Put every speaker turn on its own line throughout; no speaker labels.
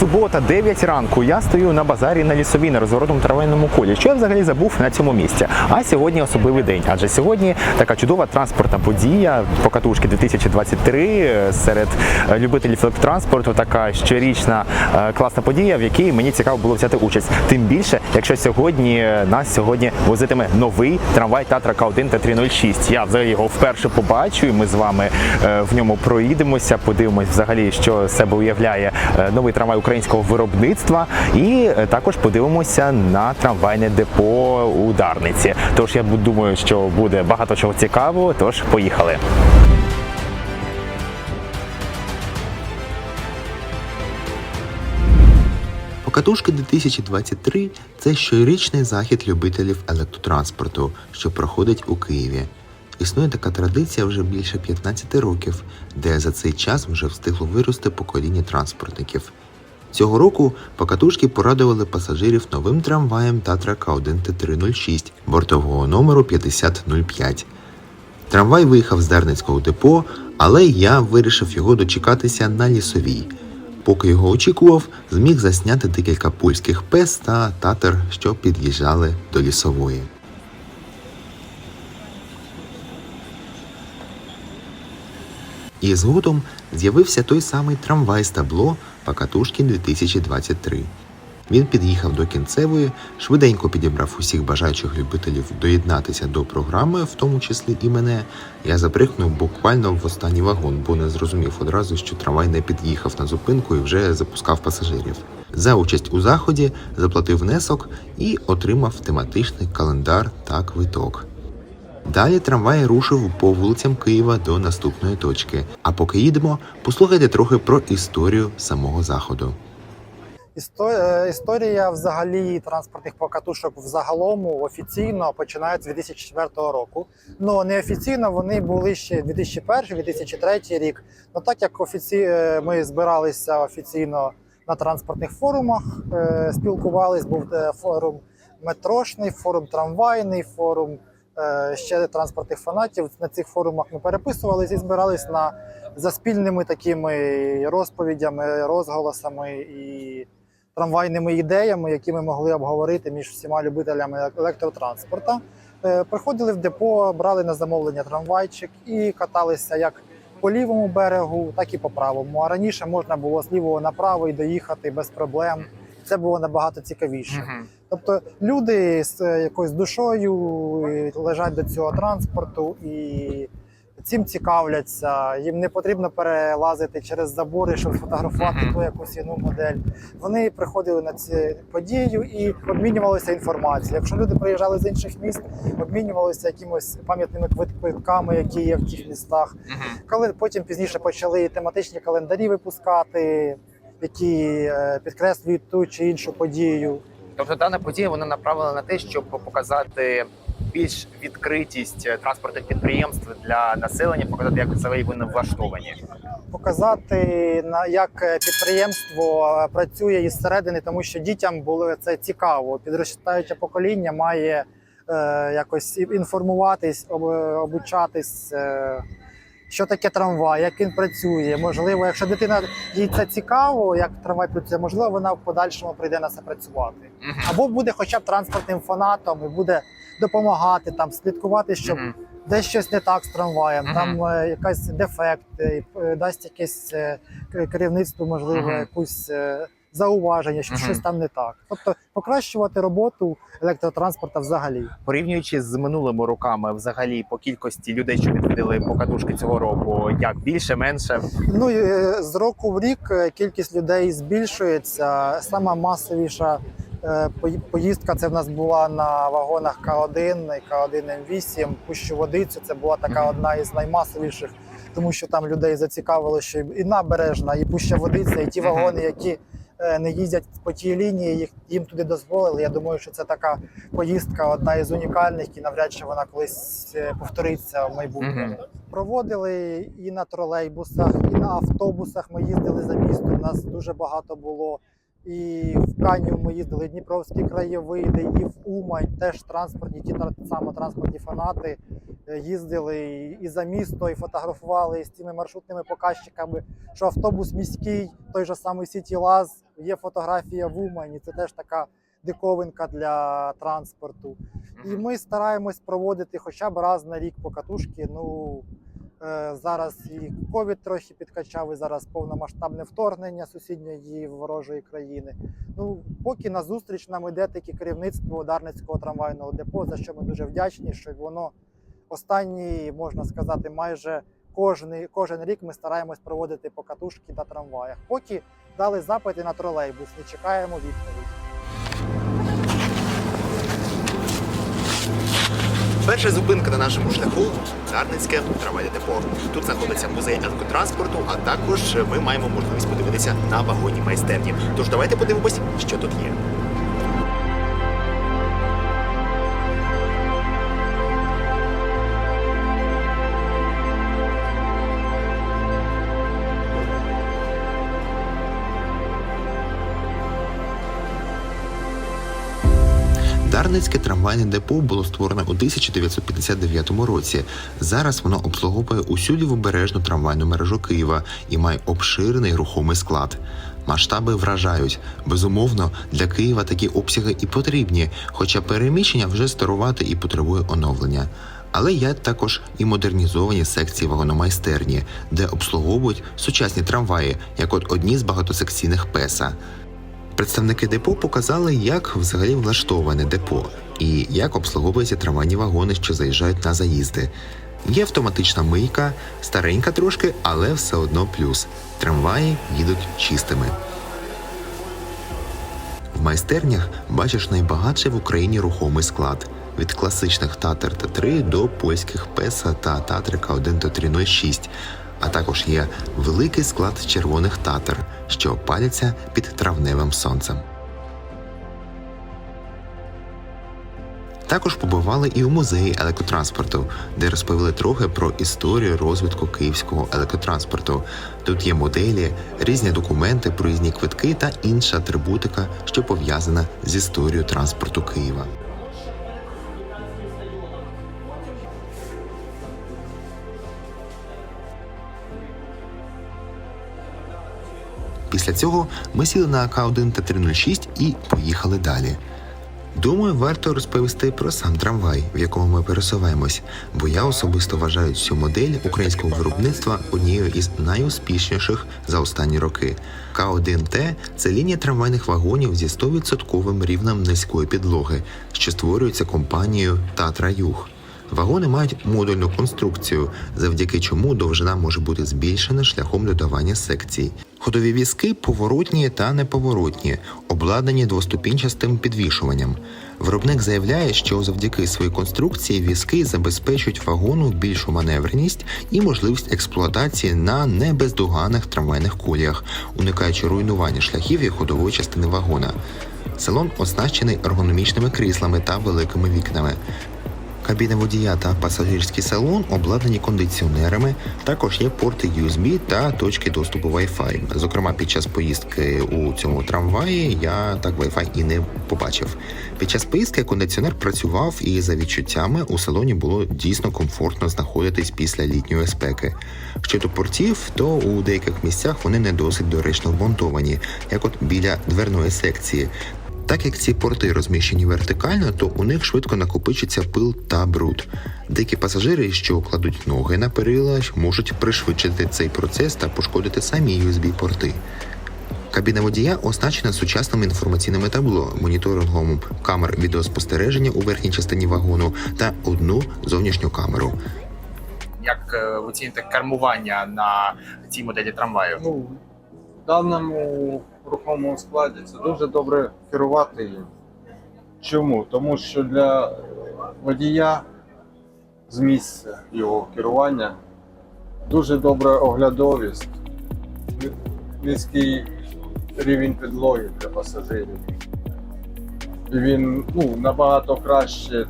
Субота, 9 ранку, я стою на базарі на лісовій на розворотному трамвайному колі. Що я взагалі забув на цьому місці? А сьогодні особливий день, адже сьогодні така чудова транспортна подія покатушки 2023 е, серед е, любителів електротранспорту. Така щорічна е, класна подія, в якій мені цікаво було взяти участь. Тим більше, якщо сьогодні нас сьогодні возитиме новий трамвай Татра К1 Т306. Я взагалі його вперше побачу, і ми з вами в ньому проїдемося, подивимось взагалі, що себе уявляє новий трамвай українського виробництва, і е, також подивимося на трамвайне депо у Дарниці. Тож я думаю, що буде багато чого цікавого. Тож поїхали.
Покатушки 2023 це щорічний захід любителів електротранспорту, що проходить у Києві. Існує така традиція вже більше 15 років, де за цей час вже встигло вирости покоління транспортників. Цього року покатушки порадували пасажирів новим трамваєм Татра К1 Т306 бортового номеру 5005. Трамвай виїхав з Дарницького депо, але я вирішив його дочекатися на лісовій. Поки його очікував, зміг засняти декілька польських пес та татар, що під'їжджали до лісової. І згодом з'явився той самий трамвай з табло Покатушки 2023. Він під'їхав до кінцевої, швиденько підібрав усіх бажаючих любителів доєднатися до програми, в тому числі і мене. Я запригнув буквально в останній вагон, бо не зрозумів одразу, що трамвай не під'їхав на зупинку і вже запускав пасажирів. За участь у заході заплатив внесок і отримав тематичний календар та квиток. Далі трамвай рушив по вулицям Києва до наступної точки. А поки їдемо, послухайте трохи про історію самого заходу.
Е, Історія взагалі транспортних покатушок взагалом офіційно починається з 2004 року. Ну неофіційно вони були ще 2001-2003 рік. Ну так як офіці... е, ми збиралися офіційно на транспортних форумах, е, спілкувались, був форум метрошний, форум трамвайний, форум ще транспортних фанатів. На цих форумах ми переписувалися і збирались на за спільними такими розповідями, розголосами і трамвайними ідеями, які ми могли обговорити між всіма любителями електротранспорту. Е, Приходили в депо, брали на замовлення трамвайчик і каталися як по лівому берегу, так і по правому. А раніше можна було з лівого направо і доїхати без проблем. Це було набагато цікавіше. Тобто люди з е, якоюсь душою е, лежать до цього транспорту і цим цікавляться. Їм не потрібно перелазити через забори, щоб сфотографувати
Мгм.
ту якусь іну модель. Вони приходили на цю подію і обмінювалися інформацією. Якщо люди приїжджали з інших міст, обмінювалися якимось пам'ятними квитками, які є в тих містах. Коли потім пізніше почали тематичні календарі випускати, які е, підкреслюють ту чи іншу подію.
Тобто дана подія вона направлена на те, щоб показати більш відкритість е, транспортних підприємств для населення, показати, як взагалі вони влаштовані.
показати на як е, підприємство працює із середини, тому що дітям було це цікаво. Підростаюче покоління має е, якось інформуватись, об, обучатись. Е, що таке трамвай, як він працює? Можливо, якщо дитина їй це цікаво, як трамвай працює, можливо, вона в подальшому прийде на це працювати. Або буде хоча б транспортним фанатом і буде допомагати там, слідкувати, щоб десь щось не так з трамваєм, там е, якась дефект, е, е, дасть якесь е, керівництво, можливо, якусь е, зауваження, що щось там не так. Тобто покращувати роботу електротранспорту взагалі.
Порівнюючи з минулими роками, взагалі по кількості людей, що відвідали покатушки цього року, як більше, менше.
Ну е, з року в рік е, кількість людей збільшується. Сама масовіша е, поїздка це в нас була на вагонах К1 і К1 М8. Пущу водицю. Це була така одна із наймасовіших, тому що там людей зацікавило, що і набережна, і пуща водиця, і ті вагони, які не їздять по тій лінії, їх їм туди дозволили. Я думаю, що це така поїздка, одна із унікальних, і навряд чи вона колись е, повториться в майбутньому.
Мгм.
Проводили і на тролейбусах, і на автобусах. Ми їздили за місто. У нас дуже багато було. І в Канів ми їздили, і Дніпровські краєвиди, і в Умань теж транспортні, ті саме транспортні фанати е, їздили і- і за місто, і фотографували з цими маршрутними показчиками, що автобус міський, той же самий Сіті Лаз, є фотографія в Умані. Це теж така диковинка для транспорту. І ми стараємось проводити хоча б раз на рік покатушки. Ну е, зараз і ковід трохи підкачав, і зараз повномасштабне вторгнення сусідньої ворожої країни. Ну поки на зустріч нам іде таке керівництво Дарницького трамвайного депо, за що ми дуже вдячні, що воно останні, можна сказати, майже кожен, кожен рік ми стараємось проводити покатушки на трамваях. Поки дали запити на тролейбус, не чекаємо відповідь.
Перша зупинка на нашому шляху Дарницьке трамвайне депо. Тут знаходиться музей електротранспорту, а також ми маємо можливість подивитися на вагонні майстерні. Тож давайте подивимось, що тут є.
Дарницьке трамвайне депо було створено у 1959 році. Зараз воно обслуговує усю лівобережну трамвайну мережу Києва і має обширений рухомий склад. Масштаби вражають. Безумовно, для Києва такі обсяги і потрібні, хоча переміщення вже старувати і потребує оновлення. Але є також і модернізовані секції вагономайстерні, де обслуговують сучасні трамваї, як от одні з багатосекційних песа. Представники депо показали, як взагалі влаштоване депо і як обслуговуються трамвайні вагони, що заїжджають на заїзди. Є автоматична мийка, старенька трошки, але все одно плюс. Трамваї їдуть чистими. В майстернях бачиш найбагатший в Україні рухомий склад від класичних Татер Т3 до польських Песа та Татрика 1 та 306, а також є великий склад червоних татер, що паляться під травневим сонцем. Також побували і у музеї електротранспорту, де розповіли трохи про історію розвитку київського електротранспорту. Тут є моделі, різні документи, проїзні квитки та інша атрибутика, що пов'язана з історією транспорту Києва. Після цього ми сіли на АК-1 та 306 і поїхали далі. Думаю, варто розповісти про сам трамвай, в якому ми пересуваємось, бо я особисто вважаю цю модель українського виробництва однією із найуспішніших за останні роки. К1Т це лінія трамвайних вагонів зі 100% рівнем низької підлоги, що створюється компанією Татра Юг. Вагони мають модульну конструкцію, завдяки чому довжина може бути збільшена шляхом додавання секцій. Ходові візки поворотні та неповоротні, обладнані двоступінчастим підвішуванням. Виробник заявляє, що завдяки своїй конструкції візки забезпечують вагону більшу маневреність і можливість експлуатації на небездоганних трамвайних коліях, уникаючи руйнування шляхів і ходової частини вагона. Салон оснащений ергономічними кріслами та великими вікнами. Кабіна водія та пасажирський салон обладнані кондиціонерами. Також є порти USB та точки доступу Wi-Fi. Зокрема, під час поїздки у цьому трамваї я так Wi-Fi і не побачив. Під час поїздки кондиціонер працював, і за відчуттями у салоні було дійсно комфортно знаходитись після літньої спеки. Щодо портів, то у деяких місцях вони не досить доречно вмонтовані, як от біля дверної секції. Так як ці порти розміщені вертикально, то у них швидко накопичиться пил та бруд. Деякі пасажири, що кладуть ноги на перила, можуть пришвидшити цей процес та пошкодити самі USB-порти. Кабіна водія оснащена сучасними інформаційними табло, моніторингом камер відеоспостереження у верхній частині вагону та одну зовнішню камеру.
Як е, ви оціните кермування на цій моделі трамваю?
Ну, в даному рухомому складі це дуже добре керувати їм. Чому? Тому що для водія з місця його керування дуже добра оглядовість, низький рівень підлоги для пасажирів. І він ну, набагато краще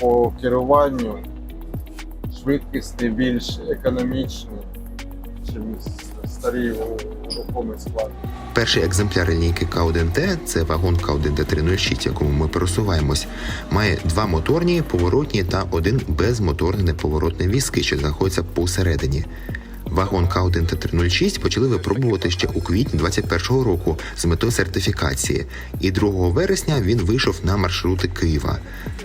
по керуванню, швидкісний, більш економічний, ніж старі рухомий склад.
Перший екземпляр лінійки К1Т це вагон К1Т 306, якому ми пересуваємось. Має два моторні, поворотні та один безмоторний неповоротний візки, що знаходиться посередині. Вагон К1 Т306 почали випробувати ще у квітні 2021 року з метою сертифікації, і 2 вересня він вийшов на маршрути Києва.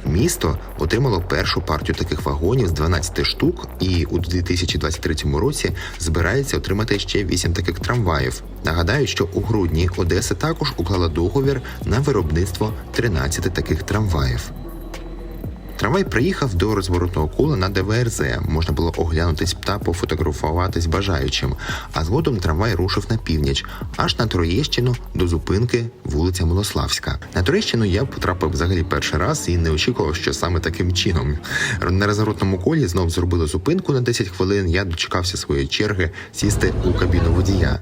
Місто отримало першу партію таких вагонів з 12 штук, і у 2023 році збирається отримати ще 8 таких трамваїв. Нагадаю, що у грудні Одеса також уклала договір на виробництво 13 таких трамваїв. Трамвай приїхав до розворотного кола на ДВРЗ. Можна було оглянутись та пофотографуватись бажаючим. А згодом трамвай рушив на північ, аж на Троєщину до зупинки вулиця Милославська. На Троєщину я потрапив взагалі перший раз і не очікував, що саме таким чином. На розворотному колі знов зробили зупинку на 10 хвилин. Я дочекався своєї черги сісти у кабіну водія.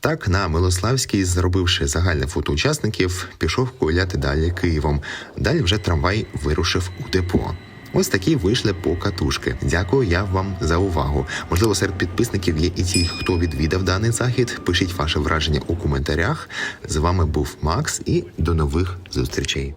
Так, на Милославській, зробивши загальне фото учасників, пішов гуляти далі Києвом. Далі вже трамвай вирушив у депо. Ось такі вийшли по катушки. Дякую я вам за увагу. Можливо, серед підписників є і ті, хто відвідав даний захід. Пишіть ваше враження у коментарях. З вами був Макс і до нових зустрічей.